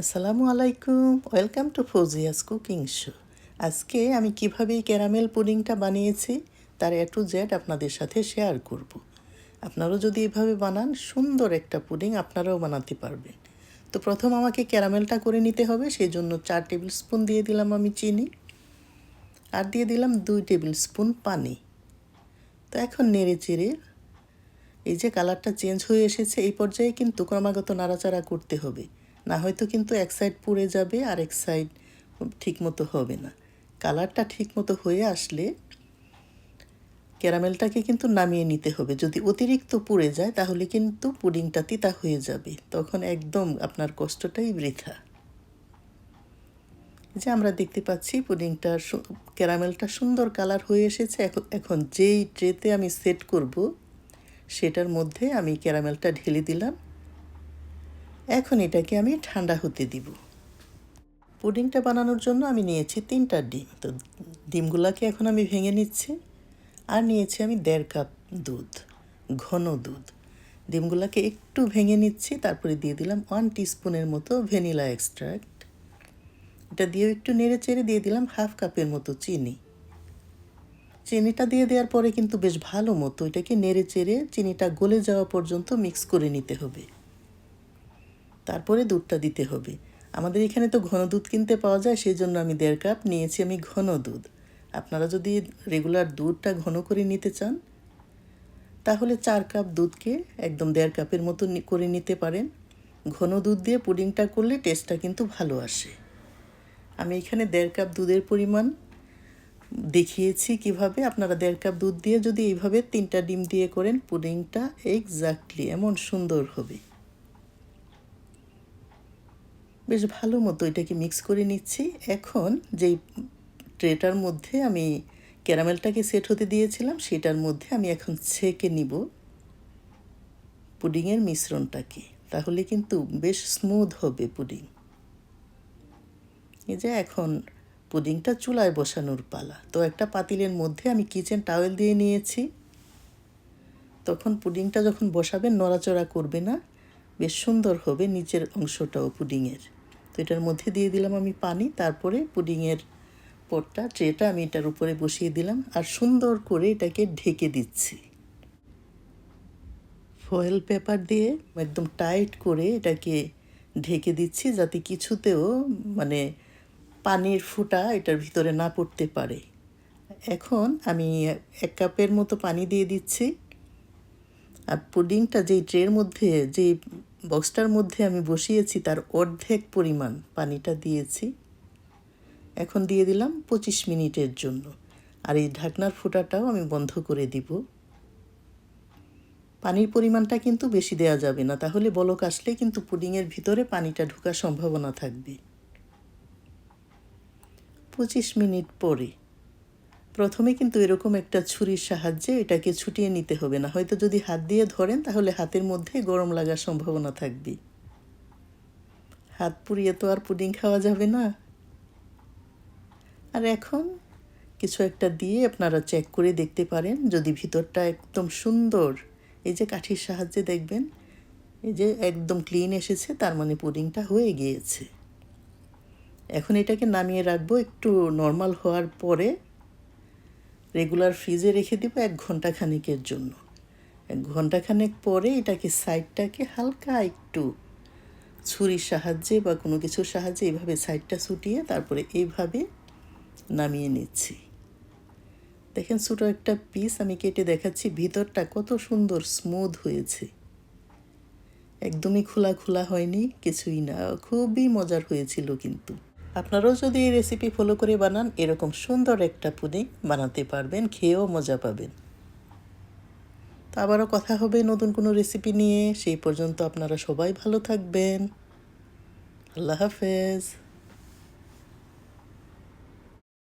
আসসালামু আলাইকুম। Welcome to Fauzia's cooking show আজকে আমি কীভাবে ক্যারামেল পুডিংটা বানিয়েছি, তার এ টু জেড আপনাদের সাথে শেয়ার করব। আপনারাও যদি এভাবে বানান, সুন্দর একটা পুডিং আপনারাও বানাতে পারবেন। তো প্রথম আমাকে ক্যারামেলটা করে নিতে হবে সেই জন্য চার টেবিল স্পুন দিয়ে দিলাম আমি চিনি। আর দিয়ে দিলাম দুই টেবিল স্পুন পানি। তো এখন নেড়ে চেড়ে এই যে কালারটা চেঞ্জ হয়ে এসেছে, এই পর্যায়ে কিন্তু ক্রমাগত নাড়াচাড়া করতে হবে। না, হয়তো কিন্তু এক সাইড পুড়ে যাবে আর এক সাইড ঠিক মতো হবে না। কালারটা ঠিক মতো হয়ে আসলে ক্যারামেলটাকে কিন্তু নামিয়ে নিতে হবে। যদি অতিরিক্ত পুড়ে যায়, তাহলে কিন্তু পুডিংটা তিতা হয়ে যাবে। তখন একদম আপনার কষ্টটাই বৃথা। যে আমরা দেখতে পাচ্ছি পুডিংটা ক্যারামেলটা সুন্দর কালার হয়ে এসেছে। এখন এখন যেই ট্রেতে আমি সেট করব, সেটার মধ্যে আমি ক্যারামেলটা ঢেলে দিলাম। এখন এটাকে আমি ঠান্ডা হতে দিব। পুডিংটা বানানোর জন্য আমি নিয়েছি তিনটা ডিম। তো ডিমগুলোকে এখন আমি ভেঙে নিচ্ছি। আর নিয়েছি আমি দেড় কাপ দুধ, ঘন দুধ। ডিমগুলোকে একটু ভেঙে নিচ্ছি, তারপরে দিয়ে দিলাম ওয়ান টিস্পুনের মতো ভ্যানিলা এক্সট্রাক্ট এটা দিয়েও একটু নেড়ে চেড়ে দিয়ে দিলাম হাফ কাপের মতো চিনি। চিনিটা দিয়ে দেওয়ার পরে কিন্তু বেশ ভালো মতো এটাকে নেড়ে চেড়ে চিনিটা গলে যাওয়া পর্যন্ত মিক্স করে নিতে হবে। তারপরে দুধটা দিতে হবে। আমাদের এখানে তো ঘন দুধ কিনতে পাওয়া যায় সেই জন্য আমি দেড় কাপ নিয়েছি আমি ঘন দুধ। আপনারা যদি রেগুলার দুধটা ঘন করে নিতে চান, তাহলে চার কাপ দুধকে একদম দেড় কাপের মতো করে নিতে পারেন। ঘন দুধ দিয়ে পুডিংটা করলে টেস্টটা কিন্তু ভালো আসে। আমি এখানে দেড় কাপ দুধের পরিমাণ দেখিয়েছি কীভাবে। আপনারা দেড় কাপ দুধ দিয়ে যদি এইভাবে তিনটা ডিম দিয়ে করেন, পুডিংটা এক্স্যাক্টলি এমন সুন্দর হবে। বেশ ভালো মতো এটাকে মিক্স করে নিচ্ছি। এখন যেই ট্রেটার মধ্যে আমি ক্যারামেলটাকে সেট হতে দিয়েছিলাম, সেটার মধ্যে আমি এখন ছেঁকে নিব পুডিংয়ের মিশ্রণটাকে। তাহলে কিন্তু বেশ স্মুথ হবে পুডিং। এই যে এখন পুডিংটা চুলায় বসানোর পালা। তো একটা পাতিলের মধ্যে আমি কিচেন টাওয়েল দিয়ে নিয়েছি। তখন পুডিংটা যখন বসাবেন, নড়াচড়া করবে না। বেশ সুন্দর হবে নিচের অংশটাও পুডিংয়ের। তো এটার মধ্যে দিয়ে দিলাম আমি পানি, তারপরে পুডিংয়ের পটটা ট্রেটা আমি এটার উপরে বসিয়ে দিলাম আর সুন্দর করে এটাকে ঢেকে দিচ্ছি। ফয়েল পেপার দিয়ে একদম টাইট করে এটাকে ঢেকে দিচ্ছি যাতে কিছুতেও মানে পানির ফুটা এটার ভিতরে না পড়তে পারে। এখন আমি এক কাপের মতো পানি দিয়ে দিচ্ছি। আর পুডিংটা যেই ট্রের মধ্যে যেই বক্সটার মধ্যে আমি বসিয়েছি তার অর্ধেক পরিমাণ পানিটা দিয়েছি। এখন দিয়ে দিলাম পঁচিশ মিনিটের জন্য। আর এই ঢাকনার ফুটাটাও আমি বন্ধ করে দিব। পানির পরিমাণটা কিন্তু বেশি দেওয়া যাবে না, তাহলে বলক আসলে কিন্তু পুডিংয়ের ভিতরে পানিটা ঢোকার সম্ভাবনা থাকবে। পঁচিশ মিনিট পরে প্রথমে কিন্তু এরকম একটা ছুরির সাহায্যে এটাকে ছুটিয়ে নিতে হবে না। হয়তো যদি হাত দিয়ে ধরেন, তাহলে হাতের মধ্যে গরম লাগার সম্ভাবনা থাকবে। হাত পুড়িয়ে তো আর পুডিং খাওয়া যাবে না। আর এখন কিছু একটা দিয়ে আপনারা চেক করে দেখতে পারেন, যদি ভিতরটা একদম সুন্দর, এই যে কাঠির সাহায্যে দেখবেন, এই যে একদম ক্লিন এসেছে, তার মানে পুডিংটা হয়ে গিয়েছে। এখন এটাকে নামিয়ে রাখব একটু নর্মাল হওয়ার পরে। রেগুলার ফ্রিজে রেখে দিব এক ঘণ্টা খানেকের জন্য। এক ঘণ্টা খানেক পরে এটাকে সাইডটাকে হালকা একটু ছুরির সাহায্যে বা কোনো কিছুর সাহায্যে এইভাবে সাইডটা ছুটিয়ে তারপরে এইভাবে নামিয়ে নিচ্ছি। দেখেন ছোটো একটা পিস আমি কেটে দেখাচ্ছি, ভিতরটা কত সুন্দর স্মুথ হয়েছে। একদমই খোলা খোলা হয়নি, কিছুই না, খুবই মজার হয়েছিল কিন্তু। আপনারাও যদি এই রেসিপি ফলো করে বানান, এরকম সুন্দর একটা পুডিং বানাতে পারবেন, খেয়েও মজা পাবেন। তো আবারও কথা হবে নতুন কোনো রেসিপি নিয়ে। সেই পর্যন্ত আপনারা সবাই ভালো থাকবেন। আল্লাহ হাফেজ।